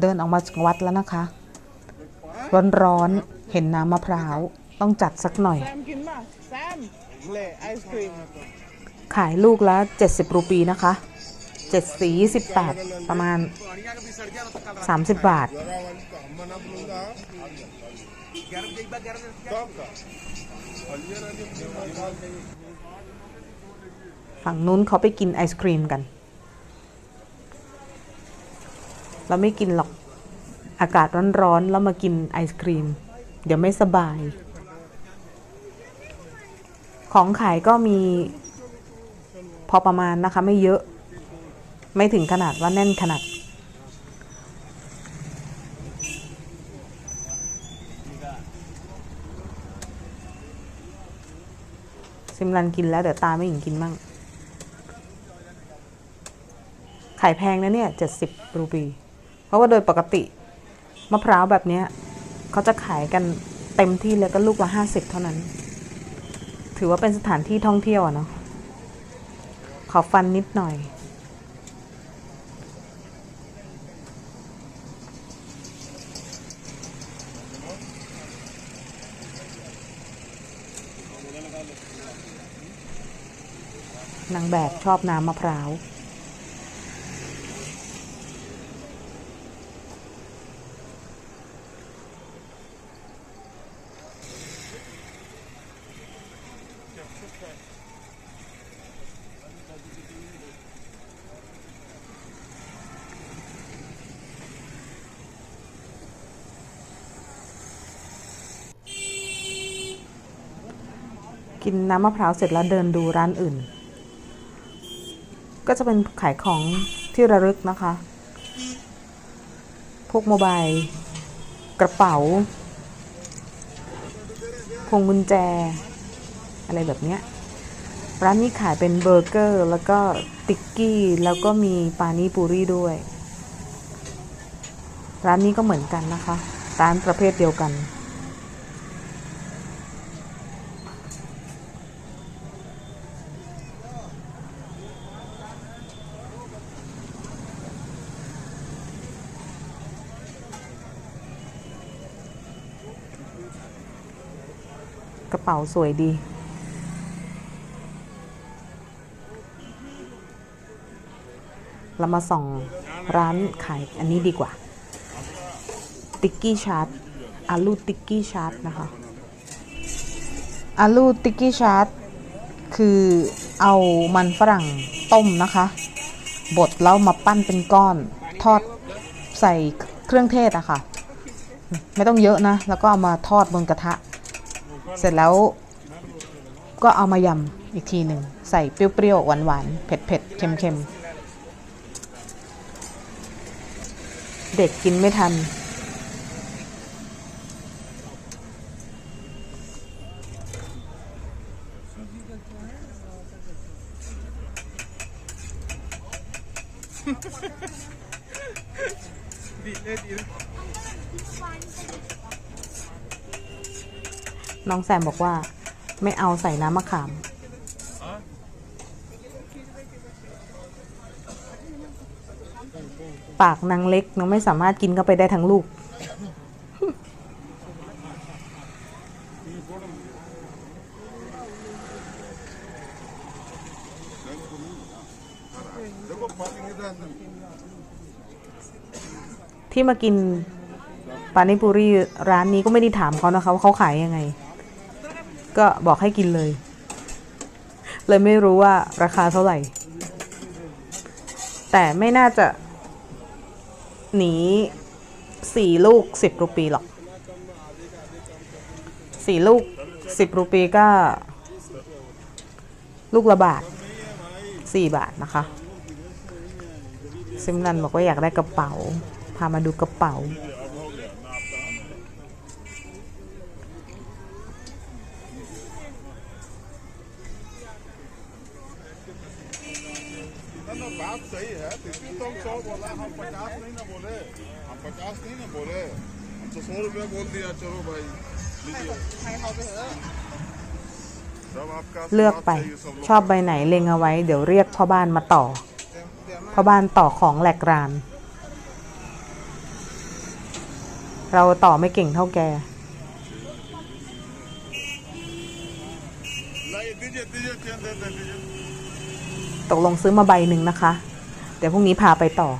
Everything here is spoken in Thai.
เดินออกมาจากวัดแล้วนะคะ ร้อนๆเห็นน้ำมะพร้าว ต้องจัดสักหน่อยแซมกินป่ะเละไอศครีมขายลูกละ 70 รูปีนะคะ7สี28 ประมาณ 30 บาท ฝั่งนู้นเขาไปกินไอศครีมกัน เราไม่กินหรอกอากาศร้อนๆแล้วมากินไอศครีม เดี๋ยวไม่สบาย ของขายก็มีพอประมาณนะคะ ไม่เยอะ ไม่ถึงขนาดว่าแน่นขนาด ซิมรันกินแล้วเดี๋ยวตาไม่หญิงกินมั่งขายแพงนะเนี่ยเจ็ดสิบรูปี เพราะว่าโดยปกติมะพร้าวแบบนี้เขาจะขายกันเต็มที่เลยก็ลูกละห้าสิบเท่านั้น ถือว่าเป็นสถานที่ท่องเที่ยวอะเนาะขอฟันนิดหน่อย นางแบบชอบน้ำมะพร้าว กินน้ำมะพร้าวเสร็จแล้วเดินดูร้านอื่น ก็จะเป็นขายของที่ระลึกนะคะ พวกโมบาย กระเป๋า พวงกุญแจ อะไรแบบเนี้ย ร้านนี้ขายเป็นเบอร์เกอร์ แล้วก็ติ๊กกี้ แล้วก็มีปานิปูรี่ด้วย ร้านนี้ก็เหมือนกันนะคะ ร้านประเภทเดียวกัน ป๋าสวยดี เรามาส่องร้านขายอันนี้ดีกว่า ติ๊กกี้ชาร์ตอาลูติ๊กกี้ชาร์ตนะคะอาลูติ๊กกี้ชาร์ตคือเอามันฝรั่งต้มนะคะ บดแล้วมาปั้นเป็นก้อนทอดใส่เครื่องเทศอะค่ะ ไม่ต้องเยอะนะ แล้วก็เอามาทอดบนกระทะ เสร็จแล้วก็เอามายำอีกทีหนึ่งใส่เปรี้ยวๆหวานๆเผ็ดๆเค็มๆ เด็กกินไม่ทัน น้องแซมบอกว่า ไม่เอาใส่น้ำมะขาม ปากนางเล็กน้องไม่สามารถกินเข้าไปได้ทั้งลูก ที่มากินปานิปุรีร้านนี้ก็ไม่ได้ถามเขานะคะว่าเขาขายยังไง ก็บอกให้กินเลย เลยไม่รู้ว่าราคาเท่าไหร่ แต่ไม่น่าจะ หนีสี่ลูกสิบรูปีหรอกสี่ลูกสิบรูปีก็ ลูกละบาทสี่บาทนะคะ ซิมรันบอกว่าอยากได้กระเป๋า พามาดูกระเป๋า ना ना बात सही है तितली तो हम सौ बोला हम पचास नहीं ना बोले हम पचास नहीं ना बोले हम तो सौ रुपया बोल दिया चलो भाई लीजिए ให้เขาไปเถอะ सब आपका เลือกไป आशीर्वाद चाहिए सब लोग ชอบใบไหนเล็งเอาไว้ เดี๋ยวเรียกพ่อบ้านมาต่อ เดี๋ยวเดี๋ยวมา พ่อบ้านต่อของแหลกราน เราต่อไม่เก่งเท่าแก लाइए दीजिए दीजिए चेन दे दे दीजिए ตกลงซื้อมาใบหนึ่งนะคะ เดี๋ยวพรุ่งนี้พาไปต่อ